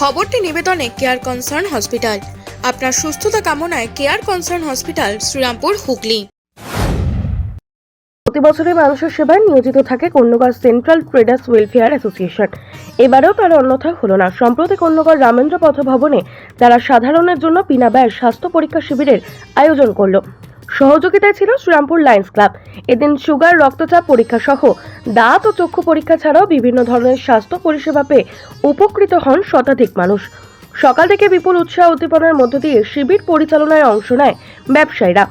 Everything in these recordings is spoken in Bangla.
খবরটি নিবেদনে কেয়ার কনসার্ন হসপিটাল আপনার সুস্থতা কামনায় care concern hospital Serampore, Hooghly. প্রতি বছরই মানুষের সেবায় নিয়োজিত থাকে Konnagar central traders welfare association এবারেও তার অন্যথা হলো না। সম্প্রতি কন্যগর রামেন্দ্র পথ ভবনে তারা সাধারণের জন্য বিনা ব্যয় স্বাস্থ্য পরীক্ষা শিবিরের আয়োজন করল। সহযোগিতায় ছিল শ্রীরামপুর লায়ন্স ক্লাব এদিন সুগার, রক্তচাপ পরীক্ষা সহ দাঁত ও চক্ষু পরীক্ষা ছাড়াও বিভিন্ন ধরনের স্বাস্থ্য পরিষেবা পেয়ে উপকৃত হন শতাধিক মানুষ। সকাল থেকে বিপুল উৎসাহ উদ্দীপনার মধ্য দিয়ে শিবির পরিচালনায় অংশ নেয় ব্যবসায়ীরা।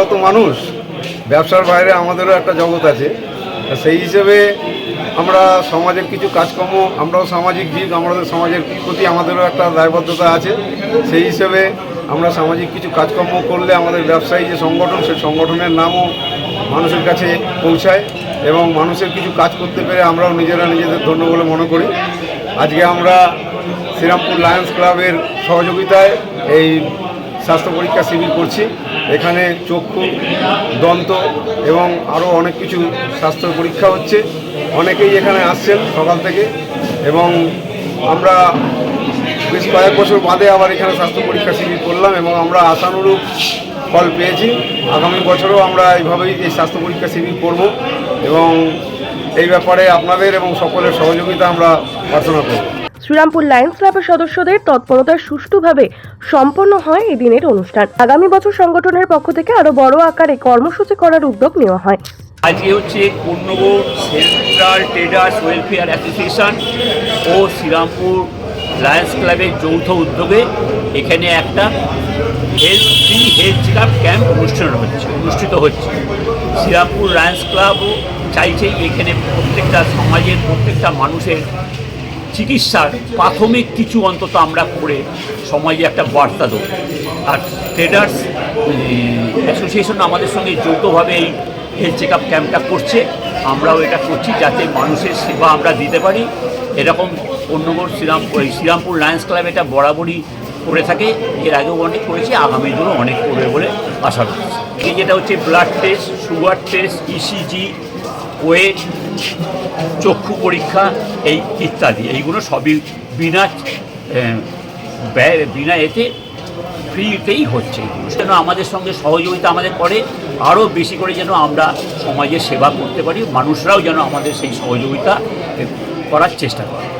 আমরাও তো মানুষ, ব্যবসার বাইরে আমাদেরও একটা জগৎ আছে। সেই হিসেবে আমরা সমাজের কিছু কাজকর্ম, আমরাও সামাজিক জীব আমাদের সমাজের প্রতি আমাদেরও একটা দায়বদ্ধতা আছে। সেই হিসেবে আমরা সামাজিক কিছু কাজকর্ম করলে আমাদের ব্যবসায়ী যে সংগঠন, সেই সংগঠনের নামও মানুষের কাছে পৌঁছায় এবং মানুষের কিছু কাজ করতে পেরে আমরাও নিজেরা নিজেদের ধন্য বলে মনে করি। আজকে আমরা শ্রীরামপুর লায়ন্স ক্লাবের সহযোগিতায় এই স্বাস্থ্য পরীক্ষা শিবির করছি। এখানে চক্ষু, দন্ত এবং আরও অনেক কিছু স্বাস্থ্য পরীক্ষা হচ্ছে। অনেকেই এখানে আসছেন সকাল থেকে এবং আমরা বেশ কয়েক বছর বাদে আবার এখানে স্বাস্থ্য পরীক্ষা শিবির করলাম এবং আমরা আশানুরূপ ফল পেয়েছি। আগামী বছরও আমরা এইভাবেই এই স্বাস্থ্য পরীক্ষা শিবির করব এবং এই ব্যাপারে আপনাদের এবং সকলের সহযোগিতা আমরা প্রার্থনা করব। শ্রীরামপুর লায়ন্স ক্লাবের সদস্যদের তৎপরতায় সুষ্ঠুভাবে সম্পন্ন হয় এই দিনের অনুষ্ঠান। আগামী বছর সংগঠনের পক্ষ থেকে আরও বড় আকারে কর্মসূচি করার উদ্যোগ নেওয়া হয়। আজকে হচ্ছে Konnagar central traders welfare association ও শ্রীরামপুর লায়ন্স ক্লাবের যৌথ উদ্যোগে এখানে একটা health free health checkup camp অনুষ্ঠান হচ্ছে, অনুষ্ঠিত হচ্ছে। শ্রীরামপুর লায়ন্স ক্লাবও চাইছে এখানে প্রত্যেকটা সমাজের, প্রত্যেকটা মানুষের চিকিৎসার প্রাথমিক কিছু অন্তত আমরা করে সমাজে একটা বার্তা দেবো। আর ট্রেডার্স অ্যাসোসিয়েশন আমাদের সঙ্গে যৌথভাবে এই হেলথ চেক আপ ক্যাম্পটা করছে। আমরাও এটা করছি যাতে মানুষের সেবা আমরা দিতে পারি। এরকম অন্যগর শ্রীরাম শ্রীরামপুর লায়ন্স ক্লাব এটা বরাবরই করে থাকে। এর আগেও অনেক করেছি, আগামী দিনও অনেক করবে বলে আশা করছি। এই যেটা হচ্ছে blood test sugar test ECG weight, চক্ষু পরীক্ষা এই ইত্যাদি, এইগুলো সবই বিনা ব্যয়, বিনা এতে ফ্রিতেই হচ্ছে। যেন আমাদের সঙ্গে সহযোগিতা আমাদের করে, আরও বেশি করে যেন আমরা সমাজের সেবা করতে পারি, মানুষরাও যেন আমাদের সেই সহযোগিতা করার চেষ্টা করে